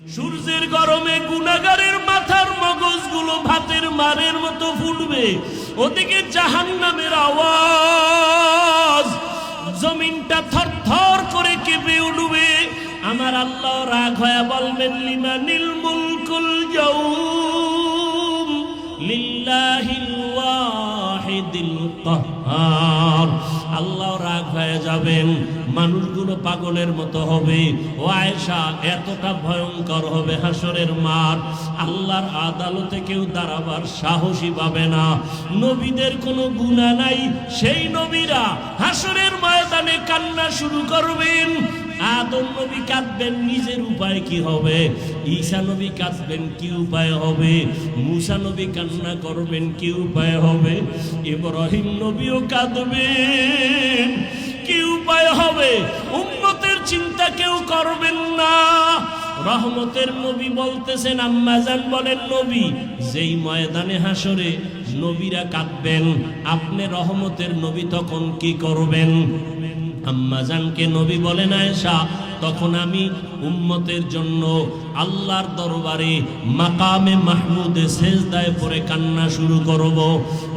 সূর্যের গরমে গুনাগারের মাথার মগজগুলো ভাতের মারের মতো ফুটবে। ওদিকে জাহান নামের আওয়াজ। জমিনটা থরথর করে কেঁপে উঠবে। আমার আল্লাহ রাগ হয়ে বলবেন লিমানিল মুলকুল ইয়াউম লিল্লাহিল ওয়াহিদিল কাহ্হার আল্লাহ রাগ হয়ে যাবেন, মানুষগুলো পাগলের মতো হবে। ও আয়েশা, এতটা ভয়ঙ্কর হবে হাসরের মার আল্লাহর আদালতে কেউ দাঁড়াবার সাহসী পাবে না। নবীদের কোনো গুণা নাই, সেই নবীরা হাসরের ময়দানে কান্না শুরু করবেন। আদম নবী কাঁদবেন, নিজের উপায় কি হবে? ঈসা নবী কাঁদবেন, কি উপায় হবে? মুসা নবী কান্না করবেন, কি উপায় হবে? ইব্রাহিম নবীও কাঁদবেন, কি উপায় হবে? উম্মতের চিন্তা কেউ করবেন না। রহমতের নবী বলতেছেন আম্মাজান বলেন, নবী, যেই ময়দানে হাসরে নবীরা কাঁদবেন, আপনি রহমতের নবী তখন কি করবেন? আম্মাজানকে নবী বলেন আয়েশা, তখন আমি উম্মতের জন্য আল্লাহর দরবারে মাকামে মাহমুদে সেজদায় পরে কান্না শুরু করব।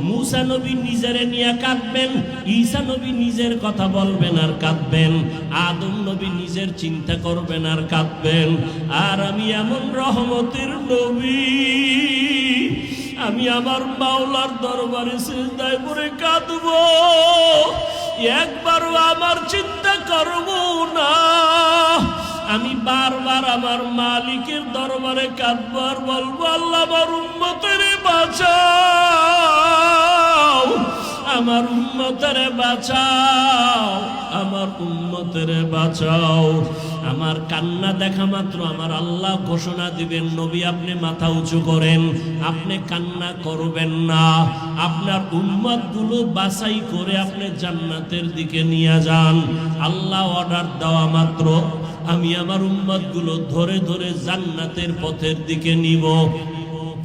মুসা নবী নিজেরে নিয়ে কাঁদবেন, ঈসা নবী নিজের কথা বলবেন আর কাঁদবেন, আদম নবী নিজের চিন্তা করবেন আর কাঁদবেন। আর আমি এমন রহমতের নবী, আমি আমার মাওলার দরবারে সেজদায় পরে কাঁদবো। একবারও আমার চিন্তা করব না। আমি বারবার আমার মালিকের দরবারে কাঁদবার বলব, আল্লাহ আমার উন্মতের বাঁচাও। আমার উন্মতের বাঁচাও, আমার উন্মতের বাঁচাও। আমার কান্না দেখা মাত্র আমার আল্লাহ ঘোষণা দিবেন, নবী আপনি মাথা উঁচু করেন, আপনি কান্না করবেন না। আপনার উম্মতগুলো বাছাই করে আপনি জান্নাতের দিকে নিয়ে যান। আল্লাহ অর্ডার দেওয়া মাত্র, আমি আমার উম্মতগুলো ধরে ধরে জান্নাতের পথের দিকে নিব।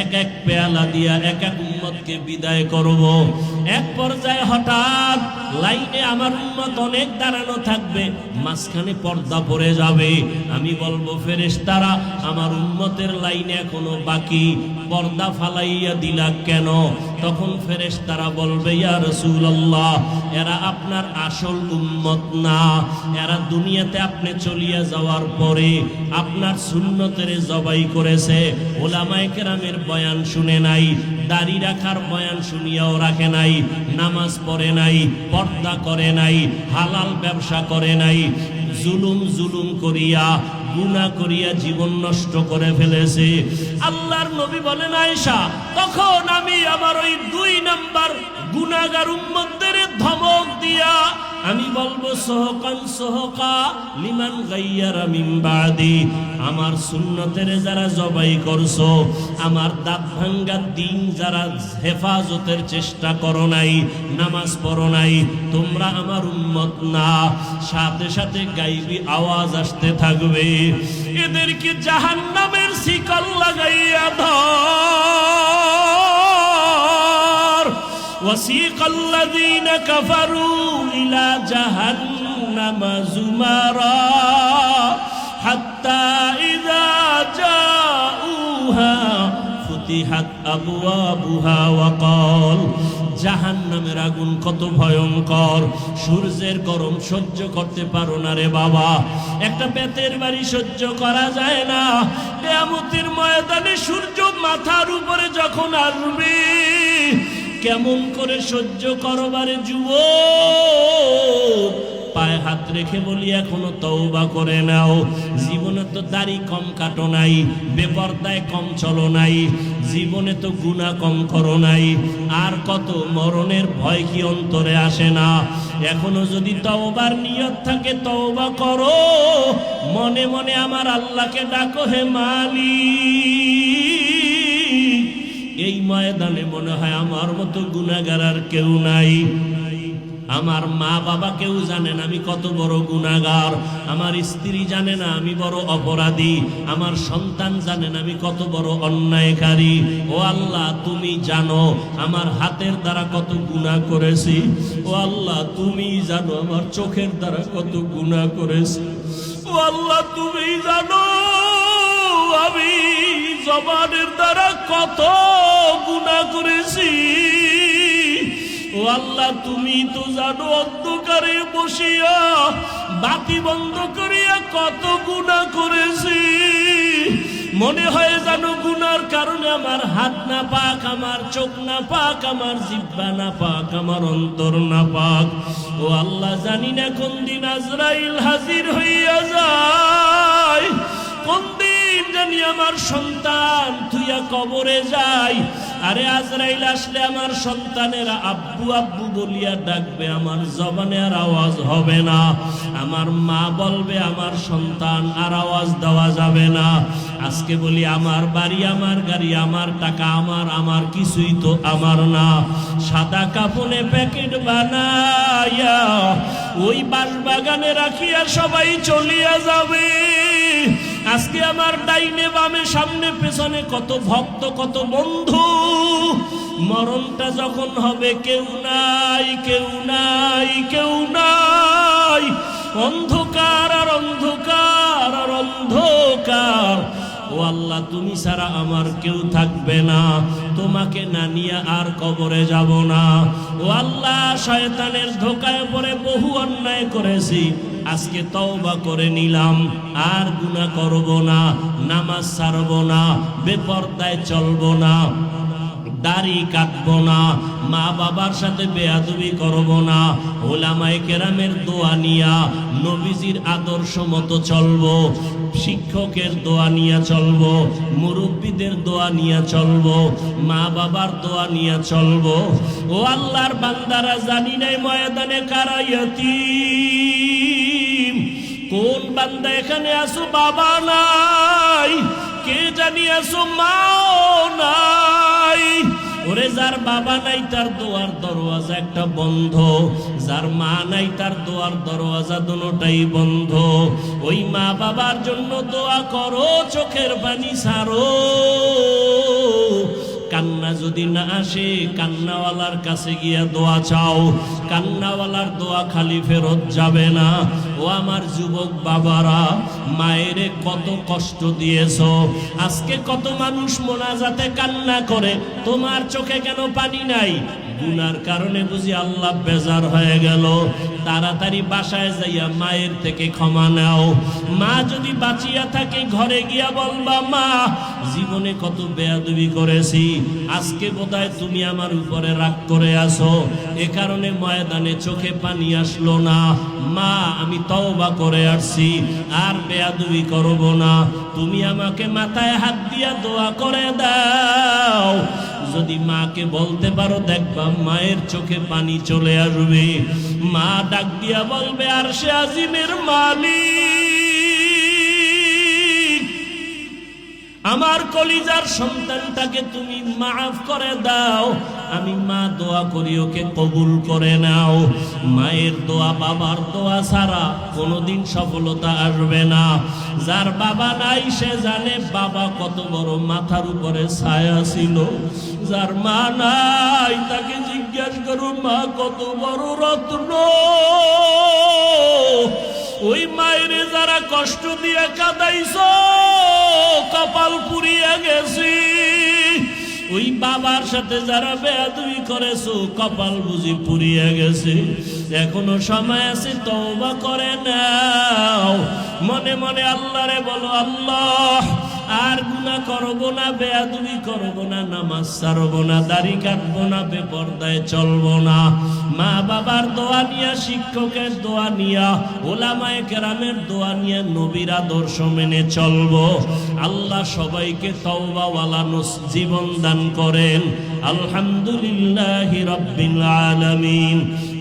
এক এক পেয়ালা দিয়া এক এক উম্মতকে বিদায় করব। এক পর্যায়ে হঠাৎ লাইনে আমার উম্মত অনেক দাঁড়ানো থাকবে, মাঝখানে পর্দা পড়ে যাবে। আমি বলব ফেরেশ তারা আমার উম্মতের লাইনে এখনও বাকি, পর্দা ফালাইয়া দিলা কেন? তখন ফেরেশ তারা বলবে, ইয়া রাসূলুল্লাহ, এরা আপনার আসল উম্মত না। এরা দুনিয়াতে আপনি চলিয়া যাওয়ার পরে আপনার সুন্নতের জবাই করেছে। ওলামায়ে কেরামের বয়ান শুনে নাই, দাড়ি রাখার বয়ান শুনিয়াও রাখে নাই, নামাজ পড়ে নাই পর্দা করে নাই, হালাল ব্যবসা করে নাই, জুলুম জুলুম করিয়া গুণা করিয়া জীবন নষ্ট করে ফেলেছে। আল্লাহর নবী বলেন, আয়েশা, তখন আমি আমার ওই দুই নাম্বার গুণাগার উম্মদের ধমক দিয়া আমি বলব সহকান সহকা, লিমান গাইয়ারা মিন বাদি। আমার সুন্নতের যারা জবাই করছ, আমার দাঁত ভাঙ্গা দিন যারা হেফাজতের চেষ্টা করো নাই, নামাজ পড়ো নাই, তোমরা আমার উম্মত না। সাথে সাথে গাইবি আওয়াজ আসতে থাকবে। এদেরকে জাহান্নামের শিকল লাগাইয়া ধর وسيق الذين كفروا إلى جهنم زمرا حتى إذا جاءوها فتحت أبوابها وقال জাহান্নামের আগুন কত ভয়ঙ্কর সূর্যের গরম সহ্য করতে পারো না রে বাবা একটা বেতের বাড়ি সহ্য করা যায় না কেয়ামতের ময়দানে সূর্য মাথার উপরে যখন আসবে কেমন করে সহ্য করবারে যুব পায়ে হাত রেখে বলি, এখনও তওবা করে নাও। জীবনে তো দাড়ি কম কাটো নাই, বেপর্দায় কম চলো নাই, জীবনে তো গুণা কম করো নাই। আর কত মরণের ভয় কি অন্তরে আসে না? এখনও যদি তওবার নিয়ত থাকে, তওবা করো। মনে মনে আমার আল্লাহকে ডাকো, হে মালিক। এই ময়দানে মনে হয় আমার মতো গুণাগার আর কেউ নাই। আমার মা বাবা কেউ জানেন আমি কত বড় গুণাগার আমার স্ত্রী জানে না আমি বড় অপরাধী। আমার সন্তান জানেন আমি কত বড় অন্যায়কারী। ও আল্লাহ, তুমি জানো আমার হাতের দ্বারা কত গুণা করেছি। ও আল্লাহ, তুমি জানো আমার চোখের দ্বারা কত গুণা করেছি। ও আল্লাহ, তুমি জানো আমি জবানের দ্বারা কত গুণা করেছি। ও আল্লাহ, তুমি তো জানো অন্ধকারে বসিয়া বাতি বন্ধ করিয়া কত গুণা করেছি। মনে হয় জানো গুনার কারণে আমার হাত না পাক, আমার চোখ না পাক, আমার জিব্বা না পাক, আমার অন্তর না পাক। ও আল্লাহ, জানি না কোন দিন আজরাইল হাজির হইয়া যায়। কোন জানি আমার সন্তান তুইয়া কবরে যাই। আরে আজরাইল আসলে আমার সন্তানেরা আব্বু আব্বু বলিয়া ডাকবে, আমার জবানে আর আওয়াজ হবে না। আমার মা বলবে, আমার সন্তান আর আওয়াজ দেওয়া যাবে না। আজকে বলি, আমার বাড়ি, আমার গাড়ি, আমার টাকা আমার আমার কিছুই তো আমার না। সাদা কাপনে প্যাকেট বানাইয়া ওই বাস বাগানে রাখিয়া সবাই চলিয়া যাবে। আজকে আমার ডাইনে বামে, সামনে, পেছনে কত ভক্ত, কত বন্ধু। মরণটা যখন হবে, কেউ নাই কেউ নাই কেউ নাই। অন্ধকার আল্লাহ, তুমি ছাড়া আমার কেউ থাকবে না। তোমাকে না নিয়ে আর কবরে যাব না। ও আল্লাহ, শয়তানের ধোকায় পড়ে বহু অন্যায় করেছি। আজকে তওবা করে নিলাম, আর গুনাহ করব না, নামাজ ছাড়ব না, বেপর্দায় চলব না। দাড়ি কাটবো না, মা বাবার সাথে বেয়াদবি করব না, ওলামায়ে কেরামের দোয়া নিয়া নবীজির আদর্শ মতো চলব, শিক্ষকের দোয়া নিয়া চলব, মুরব্বীদের দোয়া নিয়া চলব, মা বাবার দোয়া নিয়া চলব। ও আল্লাহর বান্দারা জানি নাই ময়দানে কারাইয়াতি কোন বান্দা এখানে আসো বাবা নাই? কে জানি আসো মাও নাই? ওরে যার বাবা নাই, তার দোয়ার দরওয়াজা একটা বন্ধ। যার মা নাই, তার দোয়ার দরওয়াজা দুটাই বন্ধ। ওই মা বাবার জন্য দোয়া করো, চোখের পানি সারো। কান্না যদি না আসে, কান্নাওয়ালার কাছে গিয়া দোয়া চাও। কান্নাওয়ালার দোয়া খালি ফেরত যাবে না। ও আমার যুবক বাবারা, মায়েরে কত কষ্ট দিয়েছ। আজকে কত মানুষ মোনাজাতে কান্না করে, তোমার চোখে কেন পানি নাই? গুনার কারণে বুঝি আল্লাহ বেজার হয়ে গেল। তাড়াতাড়ি বাসায় যাইয়া মায়ের থেকে ক্ষমা নাও। মা যদি বাঁচিয়া থাকে ঘরে গিয়া বলবা, মা, জীবনে কত বেয়াদবি করেছি, আজকে বোধহয় তুমি আমার উপরে রাগ করে আসো এ কারণে ময়দানে চোখে পানি আসলো না। মা, আমি তওবা করে আসছি, আর বেয়াদবি করব না। তুমি আমাকে মাথায় হাত দিয়া দোয়া করে দাও। যদি মাকে বলতে পারো, দেখবা মায়ের চোখে পানি চলে আসবে। মা ডাক দিয়া বলবে, আর সে আজিমের মালিক। আমার কলিজার সন্তানটাকে তুমি মাফ করে দাও। আমি মা দোয়া করি, ওকে কবুল করে নাও। মায়ের দোয়া, বাবার দোয়া ছাড়া কোনোদিন সফলতা আসবে না। যার বাবা নাই, সে জানে বাবা কত বড় মাথার উপরে ছায়া ছিল। যার মা নাই, তাকে জিজ্ঞাসা করো, মা, কত বড় রত্ন? ওই মায়ের যারা কষ্ট দিয়ে কাদাইছ, কপাল পুড়িয়া গেছি। ওই বাবার সাথে যারা বেয়াদুই করেছ, কপাল বুঝি পুড়িয়ে গেছে। এখনও সময় আছে, তওবা করে নাও। মনে মনে আল্লাহরে বলো, আল্লাহ আর গুণা করব না, বেয়াদুবি করব না, নামাজ ছাড়বো না, দাড়ি কাটবো না, বেপর্দায় চলবো না। মা বাবার দোয়া নিয়া, শিক্ষকের দোয়া নিয়া, ওলামায়ে কেরামের দোয়া নিয়ে নবীর আদর্শ মেনে চলবো। আল্লাহ সবাইকে তওবাওয়ালা জীবন দান করেন। আলহামদুলিল্লাহ রব্বিল আলামিন।